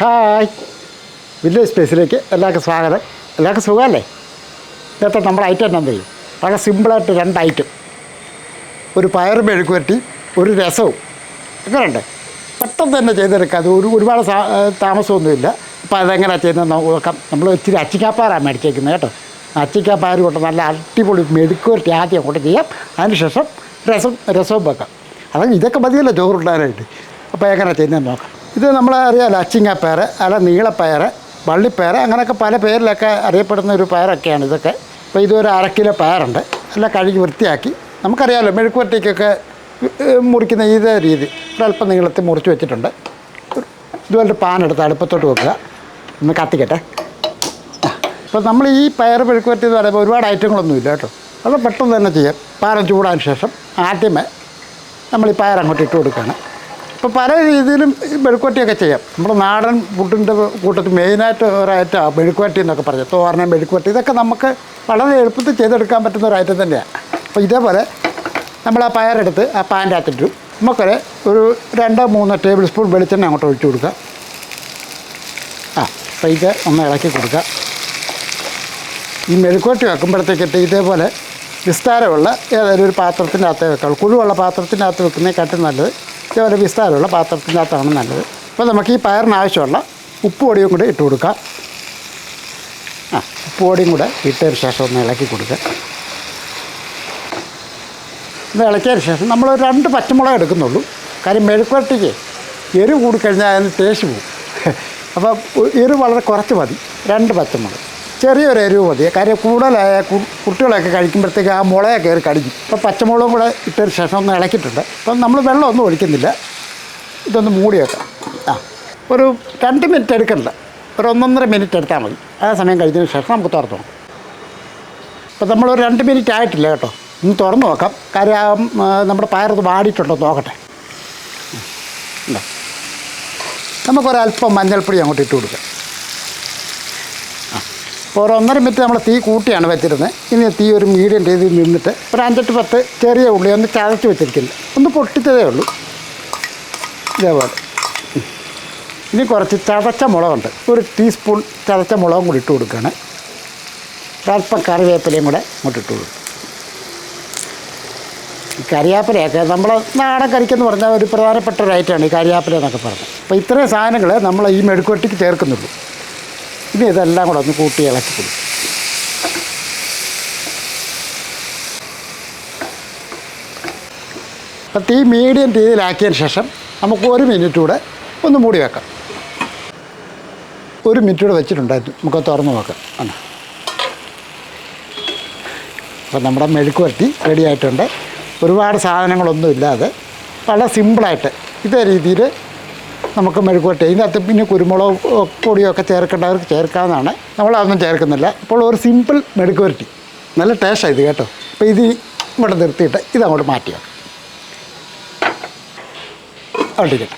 Hi. Village സ്പേസിലേക്ക് എല്ലാവർക്കും സ്വാഗതം. എല്ലാവർക്കും സുഖമല്ലേ? ഇന്നത്തെ നമ്മുടെ ഐറ്റം എന്നാ ചെയ്യും വളരെ സിമ്പിളായിട്ട് രണ്ട് ഐറ്റം ഒരു പയർ മെഴുക്ക് വരട്ടി ഒരു രസവും. എങ്ങനെയുണ്ട്? പെട്ടെന്ന് തന്നെ ചെയ്തെടുക്കാം. അത് ഒരു ഒരുപാട് താമസമൊന്നുമില്ല. അപ്പോൾ അതെങ്ങനെയാണ് ചെയ്യുന്നത് നോക്കാം. നമ്മൾ ഇച്ചിരി അച്ചിക്കാപ്പാറാണ് മേടിച്ചേക്കുന്നത് കേട്ടോ. അച്ചിക്കാപ്പാർ കൊണ്ട് നല്ല അടിപൊളി മെഴുക്ക് വരട്ടി ആദ്യം അങ്ങോട്ട് ചെയ്യാം. അതിനുശേഷം രസം രസവും വെക്കാം. അത് ഇതൊക്കെ മതിയല്ലോ ചോറുണ്ടാനായിട്ട്. അപ്പോൾ എങ്ങനെ ചെയ്യുന്നത് നോക്കാം. ഇത് നമ്മൾ അറിയാമല്ലോ അച്ചിങ്ങാപ്പയർ അല്ല നീളപ്പയർ വള്ളിപ്പയർ അങ്ങനെയൊക്കെ പല പേരിലൊക്കെ അറിയപ്പെടുന്ന ഒരു പയറൊക്കെയാണ് ഇതൊക്കെ. അപ്പോൾ ഇതൊരു അര കിലോ പയറുണ്ട്. എല്ലാം കഴുകി വൃത്തിയാക്കി. നമുക്കറിയാമല്ലോ മെഴുക്കുവരട്ടിക്കൊക്കെ മുറിക്കുന്ന ഇതേ രീതി. ഒരല്പം നീളത്തിൽ മുറിച്ച് വെച്ചിട്ടുണ്ട്. ഇതുപോലെ പാൻ എടുത്ത് അടുപ്പത്തോട്ട് വെക്കുക. ഒന്ന് കത്തിക്കട്ടെ. ഇപ്പോൾ നമ്മൾ ഈ പയർ മെഴുക്കുവരട്ടി എന്ന് പറയുമ്പോൾ ഒരുപാട് ഐറ്റങ്ങളൊന്നും ഇല്ല കേട്ടോ. അത് പെട്ടെന്ന് തന്നെ ചെയ്യാം. പാനം ചൂടാൻ ശേഷം ആദ്യമേ നമ്മൾ ഈ പയർ അങ്ങോട്ട് ഇട്ട് കൊടുക്കുകയാണ്. ഇപ്പോൾ പല രീതിയിലും മെഴുക്കുവരട്ടിയൊക്കെ ചെയ്യാം. നമ്മുടെ നാടൻ ഫുഡിന്റെ കൂട്ടത്തിൽ മെയിനായിട്ട് ഒരു ഐറ്റം മെഴുക്കുവരട്ടി എന്നൊക്കെ പറഞ്ഞത് തോരനം മെഴുക്കുവരട്ടി ഇതൊക്കെ നമുക്ക് വളരെ എളുപ്പത്തിൽ ചെയ്തെടുക്കാൻ പറ്റുന്ന ഒരു ഐറ്റം തന്നെയാണ് അപ്പോൾ ഇതേപോലെ നമ്മൾ ആ പയറെടുത്ത് ആ പാന്റെ അകത്തിട്ടു നമുക്കൊരു ഒരു രണ്ടോ മൂന്നോ ടേബിൾ സ്പൂൺ വെളിച്ചെണ്ണ അങ്ങോട്ട് ഒഴിച്ചു കൊടുക്കുക ആ അപ്പോൾ ഇത് ഒന്ന് ഇളക്കി കൊടുക്കുക ഈ മെഴുക്കോട്ടി വെക്കുമ്പോഴത്തേക്കിട്ട് ഇതേപോലെ വിസ്താരമുള്ള ഏതായാലും ഒരു പാത്രത്തിന്റെ അകത്തേ വെക്കാം. കുഴുവുള്ള പാത്രത്തിന്റെ അകത്ത് വെക്കുന്നതിനെക്കാട്ടും നല്ലത് ഇതേപോലെ വിസ്താരമുള്ള പാത്രത്തിന്റെ അകത്താണ് നല്ലത്. അപ്പോൾ നമുക്ക് ഈ പയറിന് ആവശ്യമുള്ള ഉപ്പ് കൂടെ ഇട്ട് കൊടുക്കാം. ആ ഉപ്പ് പൊടിയും കൂടെ ഇട്ടതിന് ശേഷം ഒന്ന് ഇളക്കി കൊടുക്കുക. ഇത് ഇളക്കിയതിന് ശേഷം നമ്മൾ രണ്ട് പച്ചമുളക് എടുക്കുന്നുള്ളൂ. കാര്യം മെഴുക്കുവരട്ടിക്ക് എരിവ് കൂടിക്കഴിഞ്ഞാൽ അതിന് ടേസ്റ്റ് പോകും അപ്പോൾ എരിവ് വളരെ കുറച്ച് മതി. രണ്ട് പച്ചമുളക്. ചെറിയൊരു എരിവ് മതി. കാര്യം കൂടുതലായ കുട്ടികളൊക്കെ കഴിക്കുമ്പോഴത്തേക്ക് ആ മുളയൊക്കെ കയറി കടിക്കും. അപ്പോൾ പച്ചമുളകും കൂടെ ഇട്ടതിന് ശേഷം ഒന്ന് ഇളക്കിയിട്ടുണ്ട്. അപ്പം നമ്മൾ വെള്ളമൊന്നും ഒഴിക്കുന്നില്ല. ഇതൊന്ന് മൂടി വെക്കാം. ആ. ഒരു രണ്ട് മിനിറ്റ് എടുക്കണ്ട. ഒരു ഒന്നൊന്നര മിനിറ്റ് എടുത്താൽ മതി. ആ സമയം കഴിഞ്ഞതിന് ശേഷം നമുക്ക് തുറന്നു നോക്കാം. അപ്പോൾ നമ്മളൊരു രണ്ട് മിനിറ്റ് ആയിട്ടില്ല കേട്ടോ. ഒന്ന് തുറന്നു നോക്കാം. കാര്യം നമ്മുടെ പയറത് വാടിയിട്ടുണ്ടോ നോക്കട്ടെ. നമുക്കൊരല്പം മഞ്ഞൾപ്പൊടി അങ്ങോട്ട് ഇട്ട് കൊടുക്കാം. ഒരു ഒന്നര മിനിറ്റ് നമ്മൾ തീ കൂട്ടിയാണ് വെച്ചിരുന്നത്. ഇനി തീ ഒരു മീഡിയം രീതിയിൽ നിന്നിട്ട് ഒരു അഞ്ചെട്ട് പത്ത് ചെറിയ ഉള്ളി ഒന്ന് ചതച്ച് വെച്ചിരിക്കുന്നു. ഒന്ന് പൊട്ടിച്ചതേ ഉള്ളൂ. ഇതേപോലെ. ഇനി കുറച്ച് ചതച്ച മുളകുണ്ട്. ഒരു ടീസ്പൂൺ ചതച്ച മുളകും കൂടി ഇട്ട് കൊടുക്കുകയാണ്. ഒരല്പം കറിവേപ്പിലയും കൂടെ അങ്ങോട്ട് ഇട്ട് കൊടുക്കും. കരിയാപ്പിലയൊക്കെ നമ്മൾ നാടൻ കറിക്കെന്ന് പറഞ്ഞാൽ ഒരു പ്രധാനപ്പെട്ട ഒരു ഐറ്റമാണ് ഈ കരിയാപ്പില എന്നൊക്കെ പറഞ്ഞത് അപ്പോൾ ഇത്രയും സാധനങ്ങൾ നമ്മൾ ഈ മെഴുക്കുവട്ടിക്ക് ചേർക്കുന്നുള്ളൂ. ഇനി ഇതെല്ലാം കൂടെ ഒന്ന് കൂട്ടി ഇളക്കി കൊടുക്കും. അപ്പം തീ മീഡിയം രീതിയിലാക്കിയതിന് ശേഷം നമുക്ക് ഒരു മിനിറ്റ് കൂടെ ഒന്ന് മൂടി വെക്കാം. ഒരു മിനിറ്റ് കൂടെ വെച്ചിട്ടുണ്ടായിരുന്നു. നമുക്ക് തുറന്ന് നോക്കാം. ആണ്? അപ്പം നമ്മുടെ മെഴുക്ക് വരട്ടി റെഡി ആയിട്ടുണ്ട്. ഒരുപാട് സാധനങ്ങളൊന്നും ഇല്ലാതെ വളരെ സിമ്പിളായിട്ട് ഇതേ രീതിയിൽ നമുക്ക് മെഴുക്ക് വരട്ടി ഇതിനകത്ത് പിന്നെ കുരുമുളക് പൊടിയൊക്കെ ചേർക്കേണ്ടവർക്ക് ചേർക്കാവുന്നതാണ്. നമ്മളതൊന്നും ചേർക്കുന്നില്ല. അപ്പോൾ ഒരു സിമ്പിൾ മെഴുകുവരട്ടി വരട്ടി നല്ല ടേസ്റ്റാണ് ഇത് കേട്ടോ. അപ്പോൾ ഇത് ഇവിടെ നിർത്തിയിട്ട് ഇത് അങ്ങോട്ട് വെക്കാം. ഒട്ടിക്കട്ടെ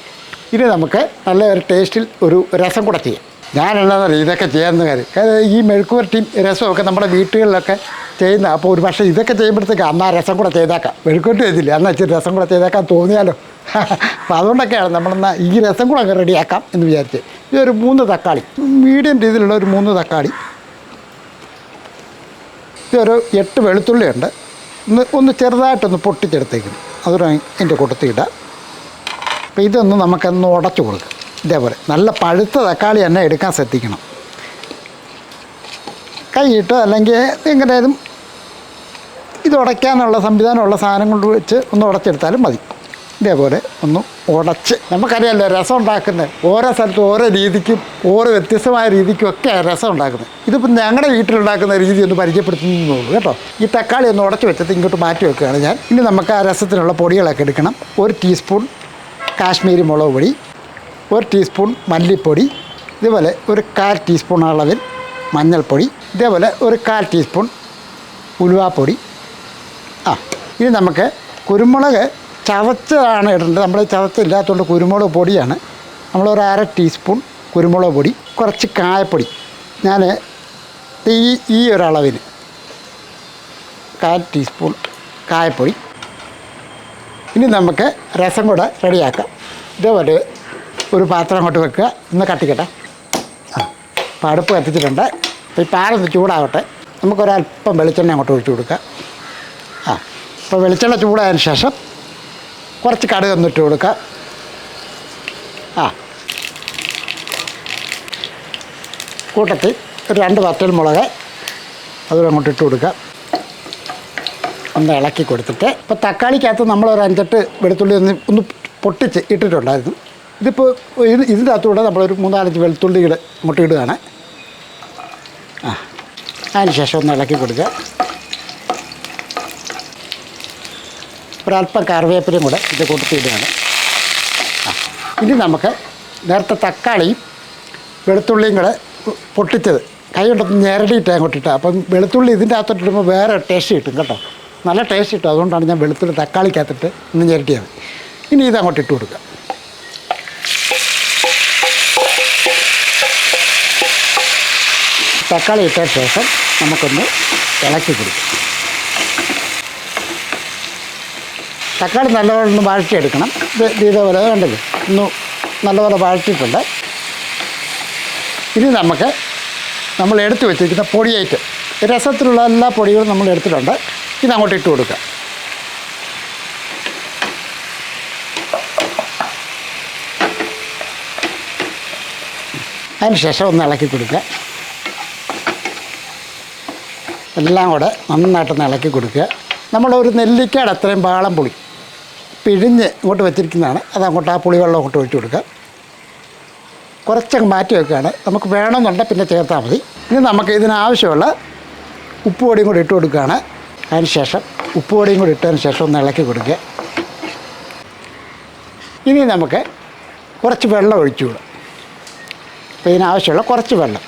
ഇനി നമുക്ക് നല്ല ഒരു ടേസ്റ്റിൽ ഒരു രസം കൂടെ ചെയ്യാം. ഞാൻ എന്താണെന്നറിയാം? ഇതൊക്കെ ചെയ്യാവുന്ന കാര്യം. കാര്യം ഈ മെഴുക്കുവരട്ടിയും രസമൊക്കെ നമ്മുടെ വീട്ടുകളിലൊക്കെ ചെയ്യുന്ന അപ്പോൾ ഒരു പക്ഷേ ഇതൊക്കെ ചെയ്യുമ്പോഴത്തേക്ക് അന്നാ രസം കൂടെ ചെയ്തേക്കാം. മെഴുക്കുവരട്ടി ചെയ്തില്ല? അന്ന് ഇച്ചിരി രസം കൂടെ ചെയ്തേക്കാൻ തോന്നിയാലോ? അപ്പോൾ അതുകൊണ്ടൊക്കെയാണ് നമ്മളെന്നാ ഈ രസം കൂടെ അങ്ങ് റെഡിയാക്കാം എന്ന് വിചാരിച്ച്. ഒരു മൂന്ന് തക്കാളി മീഡിയം രീതിയിലുള്ള ഒരു മൂന്ന് തക്കാളി. ഇതൊരു എട്ട് വെളുത്തുള്ളിയുണ്ട് ഒന്ന് ഒന്ന് ചെറുതായിട്ടൊന്ന് പൊട്ടിച്ചെടുത്തേക്കും അതൊരു അതിന്റെ കൂട്ടത്തിയിടാം അപ്പോൾ ഇതൊന്ന് നമുക്കൊന്ന് ഉടച്ചു കൊടുക്കാം. ഇതേപോലെ നല്ല പഴുത്ത തക്കാളി തന്നെ എടുക്കാൻ ശ്രദ്ധിക്കണം. കൈയിട്ട് അല്ലെങ്കിൽ എങ്ങനെയും ഇത് ഉടയ്ക്കാനുള്ള സംവിധാനമുള്ള സാധനം കൊണ്ട് വെച്ച് ഒന്ന് ഉടച്ചെടുത്താലും മതി. ഇതേപോലെ ഒന്ന് ഉടച്ച്. നമുക്കറിയാമല്ലോ രസം ഉണ്ടാക്കുന്നത് ഓരോ സ്ഥലത്തും ഓരോ രീതിക്കും ഓരോ വ്യത്യസ്തമായ രീതിക്കും ഒക്കെ രസം ഉണ്ടാക്കുന്നത്. ഇതിപ്പോൾ ഞങ്ങളുടെ വീട്ടിലുണ്ടാക്കുന്ന രീതി ഒന്ന് പരിചയപ്പെടുത്തുന്നുള്ളൂ കേട്ടോ. ഈ തക്കാളി ഒന്ന് ഉടച്ച് വെച്ചിട്ട് ഇങ്ങോട്ട് മാറ്റി വെക്കുകയാണ് ഞാൻ. ഇനി നമുക്ക് ആ രസത്തിനുള്ള പൊടികളൊക്കെ എടുക്കണം. ഒരു ടീസ്പൂൺ കാശ്മീരി മുളക് പൊടി ഒരു ടീസ്പൂൺ മല്ലിപ്പൊടി ഇതുപോലെ ഒരു കാൽ ടീസ്പൂൺ അളവിൽ മഞ്ഞൾപ്പൊടി ഇതേപോലെ ഒരു കാൽ ടീസ്പൂൺ ഉലുവാപ്പൊടി. ആ ഇനി നമുക്ക് കുരുമുളക് ചതച്ചതാണ് ഇടേണ്ടത്. നമ്മൾ ചവച്ചില്ലാത്തതുകൊണ്ട് കുരുമുളക് പൊടിയാണ്. നമ്മളൊരു അര ടീസ്പൂൺ കുരുമുളക് പൊടി കുറച്ച് കായപ്പൊടി. ഞാൻ ഈ ഈ ഒരളവിന് കാൽ ടീസ്പൂൺ കായപ്പൊടി. ഇനി നമുക്ക് രസം കൂടെ റെഡിയാക്കാം. ഇതേപോലെ ഒരു പാത്രം അങ്ങോട്ട് വെക്കുക. ഒന്ന് കത്തിക്കട്ടെ. ആ അപ്പോൾ അടുപ്പ് കത്തിച്ചിട്ടുണ്ട്. അപ്പോൾ ഈ പാലൊന്ന് ചൂടാവട്ടെ. നമുക്കൊരല്പം വെളിച്ചെണ്ണ അങ്ങോട്ട് ഒഴിച്ചു കൊടുക്കുക ആ അപ്പോൾ വെളിച്ചെണ്ണ ചൂടായതിന് ശേഷം കുറച്ച് കടുക് ഒന്നിട്ട് കൊടുക്കുക ആ. കൂട്ടത്തിൽ ഒരു രണ്ട് വറ്റൽ മുളക് അതും അങ്ങോട്ട് ഇട്ട് കൊടുക്കുക ഒന്ന് ഇളക്കി കൊടുത്തിട്ട്. ഇപ്പോൾ തക്കാളിക്കകത്ത് നമ്മൾ ഒരു അഞ്ചെട്ട് വെളുത്തുള്ളി ഒന്ന് ഒന്ന് പൊട്ടിച്ച് ഇട്ടിട്ടുണ്ടായിരുന്നു. ഇതിപ്പോൾ ഇത് ഇതിന്റെ അകത്തൂടെ നമ്മളൊരു മൂന്നാലഞ്ച് വെളുത്തുള്ളികൾ അങ്ങോട്ട് ഇടുകയാണ്. ആ. അതിന് ശേഷം ഒന്ന് ഇളക്കി കൊടുക്കുക ഒരല്പം കറിവേപ്പിലയും കൂടെ ഇത് കൊടുത്തിടുകയാണ് ഇനി നമുക്ക് നേരത്തെ തക്കാളിയും വെളുത്തുള്ളിയും കൂടെ പൊട്ടിച്ചത്. കൈ കൊണ്ടൊന്ന് ഞെരടിയിട്ട് അങ്ങോട്ട് അപ്പം വെളുത്തുള്ളി ഇതിന്റെ അകത്തോട്ട് ഇടുമ്പോൾ വേറെ ടേസ്റ്റ് കിട്ടും കേട്ടോ. നല്ല ടേസ്റ്റ് കിട്ടും. അതുകൊണ്ടാണ് ഞാൻ വെളുത്തുള്ളി തക്കാളിക്കകത്തിട്ട് ഒന്ന് ഞെരട്ടിയത് ഇനി ഇത് അങ്ങോട്ട് ഇട്ട് കൊടുക്കുക. തക്കാളി ഇട്ട ശേഷം നമുക്കൊന്ന് ഇളക്കി കൊടുക്കും. തക്കാളി നല്ലപോലെ ഒന്ന് വഴറ്റിയെടുക്കണം. ഇത് ഇത് ഇതേപോലെ കണ്ടില്ലേ? ഒന്ന് നല്ലപോലെ വഴറ്റിയിട്ടുണ്ട്. ഇനി നമുക്ക് നമ്മൾ എടുത്തു വെച്ചിരിക്കുന്ന പൊടിയേറ്റ് രസത്തിലുള്ള എല്ലാ പൊടികളും നമ്മൾ എടുത്തിട്ടുണ്ട്. ഇത് അങ്ങോട്ട് ഇട്ട് കൊടുക്കുക അതിന് ശേഷം ഒന്ന് ഇളക്കി കൊടുക്കുക. എല്ലാം കൂടെ നന്നായിട്ടൊന്ന് ഇളക്കി കൊടുക്കുക. നമ്മളൊരു നെല്ലിക്കയുടെ അത്രയും പാളം പുളി പിഴിഞ്ഞ് ഇങ്ങോട്ട് വെച്ചിരിക്കുന്നതാണ്. അത് അങ്ങോട്ട് ആ പുളിവെള്ളം അങ്ങോട്ട് ഒഴിച്ചു കൊടുക്കുക. കുറച്ചങ്ങ് മാറ്റി വെക്കുകയാണ്. നമുക്ക് വേണമെന്നുണ്ടെങ്കിൽ പിന്നെ ചേർത്താൽ മതി. ഇനി നമുക്ക് ഇതിനാവശ്യമുള്ള ഉപ്പുപൊടിയും കൂടി ഇട്ട് കൊടുക്കുകയാണ്. അതിന് ശേഷം ഉപ്പുപൊടിയും കൂടി ഇട്ടതിന് ശേഷം ഒന്ന് ഇളക്കി കൊടുക്കുക. ഇനി നമുക്ക് കുറച്ച് വെള്ളം ഒഴിച്ചു വിടും അപ്പോൾ ഇതിനാവശ്യമുള്ള കുറച്ച് വെള്ളം.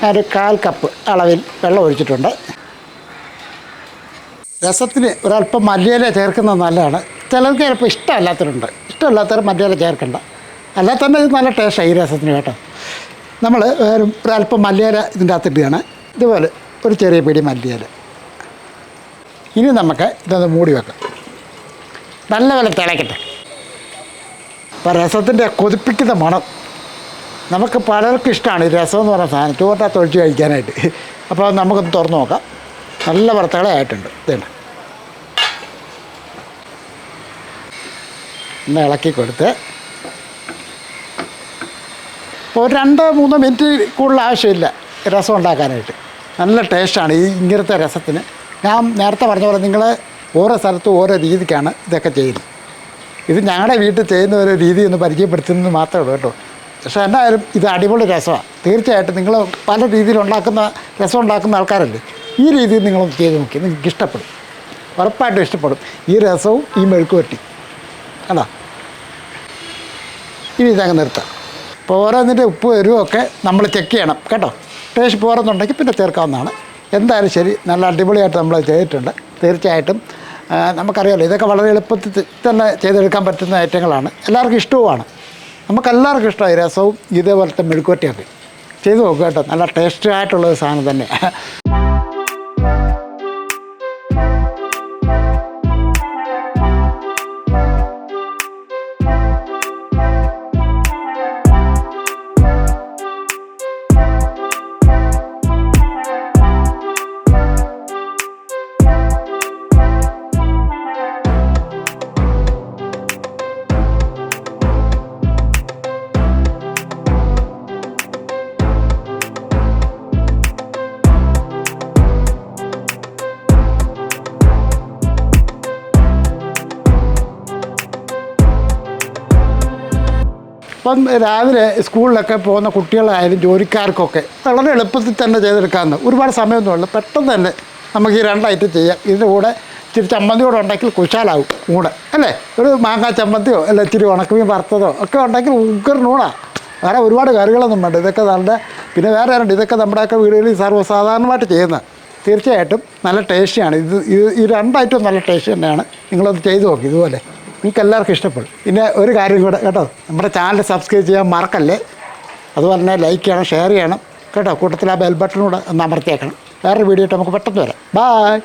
ഞാനൊരു കാൽ കപ്പ് അളവിൽ വെള്ളം ഒഴിച്ചിട്ടുണ്ട്. രസത്തിന് ഒരല്പം മല്ലിയില ചേർക്കുന്നത് നല്ലതാണ്. ചിലർക്ക് ചിലപ്പോൾ ഇഷ്ടമല്ലാത്തവരുണ്ട്. ഇഷ്ടമല്ലാത്തവർ മല്ലിയില ചേർക്കണ്ട. അല്ലാതെ തന്നെ ഇത് നല്ല ടേസ്റ്റാണ് ഈ രസത്തിന് കേട്ടോ. നമ്മൾ ഒരു ഒരല്പം മല്ലിയില ഇതിന്റെ അകത്ത് ഇടുകയാണ്. ഇതുപോലെ ഒരു ചെറിയ പിടി മല്ലിയില. ഇനി നമുക്ക് ഇതൊന്ന് മൂടി വെക്കാം. നല്ലപോലെ തിളക്കട്ടെ. അപ്പോൾ രസത്തിന്റെ കൊതിപ്പിക്കുന്ന മണം. നമുക്ക് പലർക്കും ഇഷ്ടമാണ് ഈ രസം എന്ന് പറയുന്ന സാധനം. ചോറിനകത്ത് ഒഴിച്ച് കഴിക്കാനായിട്ട്. അപ്പോൾ നമുക്കൊന്ന് തുറന്ന് നോക്കാം. നല്ല വറുത്തകളായിട്ടുണ്ട് ഇതേണ്ട ഒന്ന് ഇളക്കി കൊടുത്ത്. ഒരു രണ്ട് മൂന്ന് മിനിറ്റ് കൂടുതൽ ആവശ്യമില്ല. രസം ഉണ്ടാക്കാനായിട്ട്. നല്ല ടേസ്റ്റാണ് ഈ ഇങ്ങനത്തെ രസത്തിന്. ഞാൻ നേരത്തെ പറഞ്ഞ പോലെ നിങ്ങൾ ഓരോ സ്ഥലത്തും ഓരോ രീതിക്കാണ് ഇതൊക്കെ ചെയ്യുന്നത്. ഇത് ഞങ്ങളുടെ വീട്ടിൽ ചെയ്യുന്ന ഒരു രീതി ഒന്ന് പരിചയപ്പെടുത്തുന്നത് മാത്രമേ ഉള്ളൂ കേട്ടോ. പക്ഷേ എന്തായാലും ഇത് അടിപൊളി രസമാണ്. തീർച്ചയായിട്ടും നിങ്ങൾ പല രീതിയിൽ ഉണ്ടാക്കുന്ന രസം ഉണ്ടാക്കുന്ന ആൾക്കാരല്ലേ? ഈ രീതിയിൽ നിങ്ങളൊന്ന് ചെയ്ത് നോക്കി നിങ്ങൾക്ക് ഇഷ്ടപ്പെടും. ഉറപ്പായിട്ടും ഇഷ്ടപ്പെടും. ഈ രസവും ഈ മെഴുക്കുവരട്ടി കണ്ടോ? ഇനി ഇതങ്ങ് നിർത്താം. അപ്പോൾ ഓരോന്നിന്റെ ഉപ്പ് വരുമൊക്കെ നമ്മൾ ചെക്ക് ചെയ്യണം. കേട്ടോ? ടേസ്റ്റ് പോരെന്നുണ്ടെങ്കിൽ പിന്നെ ചേർക്കാവുന്നതാണ്. എന്തായാലും ശരി നല്ല അടിപൊളിയായിട്ട് നമ്മൾ ചെയ്തിട്ടുണ്ട്. തീർച്ചയായിട്ടും നമുക്കറിയാമല്ലോ ഇതൊക്കെ വളരെ എളുപ്പത്തിൽ തന്നെ ചെയ്തെടുക്കാൻ പറ്റുന്ന ഐറ്റങ്ങളാണ്. എല്ലാവർക്കും ഇഷ്ടവുമാണ്. നമുക്കെല്ലാവർക്കും ഇഷ്ടമായി രസവും ഇതേപോലത്തെ മെഴുക്കുവറ്റിയൊക്കെ ചെയ്തു നോക്കുക കേട്ടോ. നല്ല ടേസ്റ്റി ആയിട്ടുള്ള ഒരു സാധനം തന്നെ. ഇപ്പം രാവിലെ സ്കൂളിലൊക്കെ പോകുന്ന കുട്ടികളായാലും ജോലിക്കാർക്കൊക്കെ വളരെ എളുപ്പത്തിൽ തന്നെ ചെയ്തെടുക്കാവുന്ന ഒരുപാട് സമയമൊന്നുമില്ല. പെട്ടെന്ന് തന്നെ നമുക്ക് ഈ രണ്ടായിട്ട് ചെയ്യാം. ഇതിന്റെ കൂടെ ഇച്ചിരി ചമ്മന്തിയോടെ ഉണ്ടെങ്കിൽ കുശാലാവും കൂടെ. അല്ലേ? ഒരു മാങ്ങാ ചമ്മന്തിയോ അല്ല ഇച്ചിരി ഉണക്കമീൻ വറുത്തതോ ഒക്കെ ഉണ്ടെങ്കിൽ ഉഗ്രനൂണാണ് വേറെ ഒരുപാട് കറികളൊന്നും വേണ്ട. ഇതൊക്കെ നല്ല പിന്നെ വേറെ ആരുണ്ട് ഇതൊക്കെ നമ്മുടെയൊക്കെ വീടുകളിൽ സർവസാധാരണമായിട്ട് ചെയ്യുന്നത് തീർച്ചയായിട്ടും നല്ല ടേസ്റ്റിയാണ്. ഇത് ഇത് ഈ രണ്ടായിട്ടും നല്ല ടേസ്റ്റ് തന്നെയാണ്. നിങ്ങളത് ചെയ്തു നോക്കി ഇതുപോലെ. നിങ്ങൾക്ക് എല്ലാവർക്കും ഇഷ്ടപ്പെടും പിന്നെ ഒരു കാര്യം കൂടെ കേട്ടോ. നമ്മുടെ ചാനൽ സബ്സ്ക്രൈബ് ചെയ്യാൻ മറക്കല്ലേ? അതുപോലെ തന്നെ ലൈക്ക് ചെയ്യണം ഷെയർ ചെയ്യണം. കേട്ടോ കൂട്ടത്തിൽ ആ ബെൽ ബട്ടൺ കൂടെ ഒന്ന് അമർത്തിയേക്കണം. വേറൊരു വീഡിയോ ഇട്ട് നമുക്ക് പെട്ടെന്ന് വരാം. ബായ്